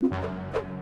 you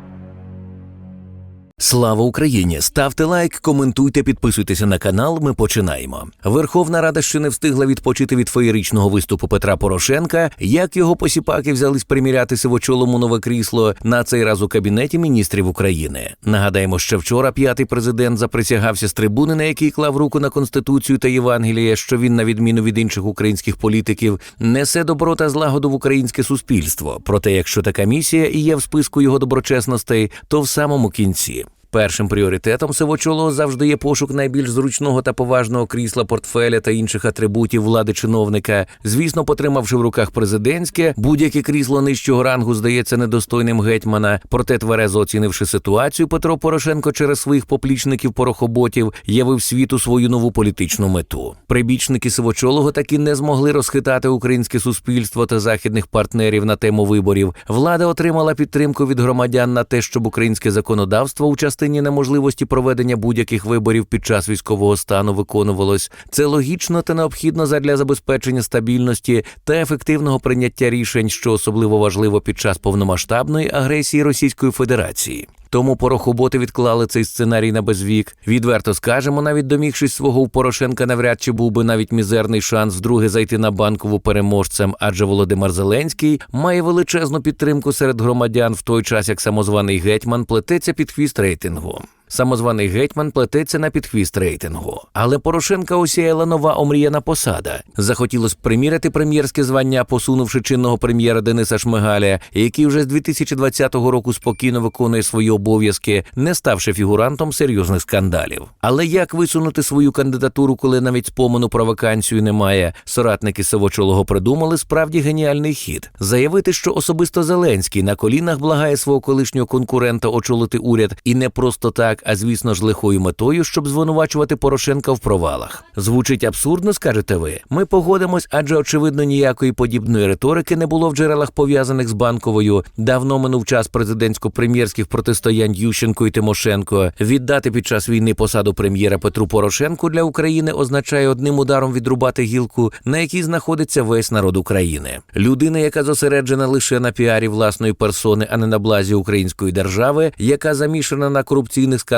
Слава Україні! Ставте лайк, коментуйте, підписуйтеся на канал. Ми починаємо. Верховна Рада ще не встигла відпочити від феєричного виступу Петра Порошенка. Як його посіпаки взялись приміряти сивочолому нове крісло на цей раз у кабінеті міністрів України. Нагадаємо, що вчора п'ятий президент заприсягався з трибуни, на якій клав руку на конституцію та Євангеліє, що він, на відміну від інших українських політиків, несе добро та злагоду в українське суспільство. Проте, якщо така місія і є в списку його доброчесностей, то в самому кінці. Першим пріоритетом сивочолого завжди є пошук найбільш зручного та поважного крісла, портфеля та інших атрибутів влади чиновника. Звісно, потримавши в руках президентське, будь-яке крісло нижчого рангу здається недостойним гетьмана. Проте, тверезо оцінивши ситуацію, Петро Порошенко через своїх поплічників порохоботів явив світу свою нову політичну мету. Прибічники сивочолого таки не змогли розхитати українське суспільство та західних партнерів на тему виборів. Влада отримала підтримку від громадян на те, щоб українське законодавство у частині неможливості проведення будь-яких виборів під час військового стану виконувалось. Це логічно та необхідно задля забезпечення стабільності та ефективного прийняття рішень, що особливо важливо під час повномасштабної агресії Російської Федерації. Тому порохоботи відклали цей сценарій на безвік. Відверто скажемо, навіть домігшись свого у Порошенка, навряд чи був би навіть мізерний шанс вдруге зайти на банкову переможцем, адже Володимир Зеленський має величезну підтримку серед громадян в той час, як самозваний гетьман плететься під хвіст рейтингу. Самозваний гетьман плететься на підхвіст рейтингу. Але Порошенка осіяла нова омріяна посада. Захотілось приміряти прем'єрське звання, посунувши чинного прем'єра Дениса Шмигаля, який вже з 2020 року спокійно виконує свої обов'язки, не ставши фігурантом серйозних скандалів. Але як висунути свою кандидатуру, коли навіть спомену про вакансію немає? Соратники Савочолого придумали справді геніальний хід заявити, що особисто Зеленський на колінах благає свого колишнього конкурента очолити уряд, і не просто так, а звісно ж лихою метою, щоб звинувачувати Порошенка в провалах. Звучить абсурдно, скажете ви. Ми погодимось, адже очевидно ніякої подібної риторики не було в джерелах пов'язаних з банковою. Давно минув час президентсько-прем'єрських протистоянь Ющенко і Тимошенко. Віддати під час війни посаду прем'єра Петру Порошенку для України означає одним ударом відрубати гілку, на якій знаходиться весь народ України. Людина, яка зосереджена лише на піарі власної персони, а не на блазі української держави, яка замішана на корупційних скандалах,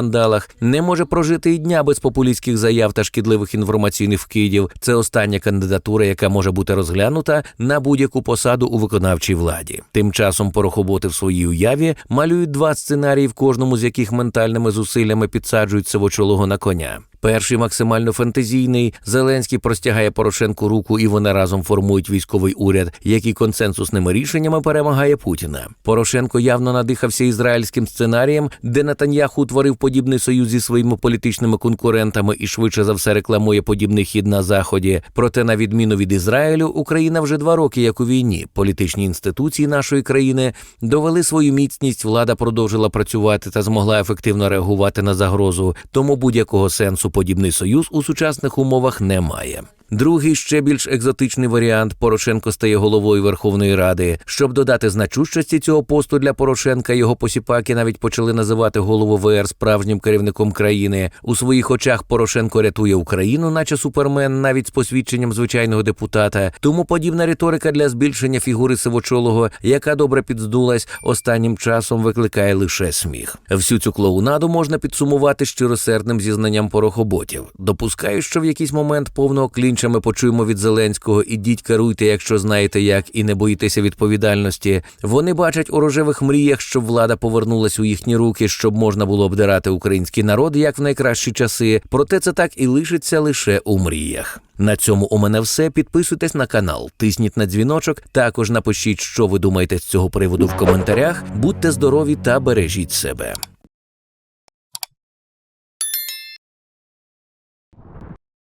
не може прожити і дня без популістських заяв та шкідливих інформаційних вкидів. Це остання кандидатура, яка може бути розглянута на будь-яку посаду у виконавчій владі. Тим часом порохоботи в своїй уяві малюють два сценарії, в кожному з яких ментальними зусиллями підсаджують сивочолого на коня. Перший максимально фантазійний Зеленський простягає Порошенку руку, і вони разом формують військовий уряд, який консенсусними рішеннями перемагає Путіна. Порошенко явно надихався ізраїльським сценарієм, де Натаньяху утворив подібний союз зі своїми політичними конкурентами і швидше за все рекламує подібний хід на заході. Проте, на відміну від Ізраїлю, Україна вже два роки як у війні. Політичні інституції нашої країни довели свою міцність. Влада продовжила працювати та змогла ефективно реагувати на загрозу. Тому будь-якого сенсу подібний союз у сучасних умовах немає. Другий ще більш екзотичний варіант Порошенко стає головою Верховної Ради. Щоб додати значущості цього посту для Порошенка, його посіпаки навіть почали називати голову ВР справжнім керівником країни. У своїх очах Порошенко рятує Україну, наче супермен, навіть з посвідченням звичайного депутата. Тому подібна риторика для збільшення фігури сивочолого, яка добре підздулась, останнім часом викликає лише сміх. Всю цю клоунаду можна підсумувати щиросердним зізнанням порохоботів. Допускаю, що в якийсь момент повного клінча ми почуємо від Зеленського ідіть керуйте, якщо знаєте як, і не боїтеся відповідальності. Вони бачать у рожевих мріях, щоб влада повернулась у їхні руки, щоб можна було обдирати український народ як в найкращі часи. Проте це так і лишиться лише у мріях. На цьому у мене все. Підписуйтесь на канал, тисніть на дзвіночок. Також напишіть, що ви думаєте з цього приводу в коментарях. Будьте здорові та бережіть себе.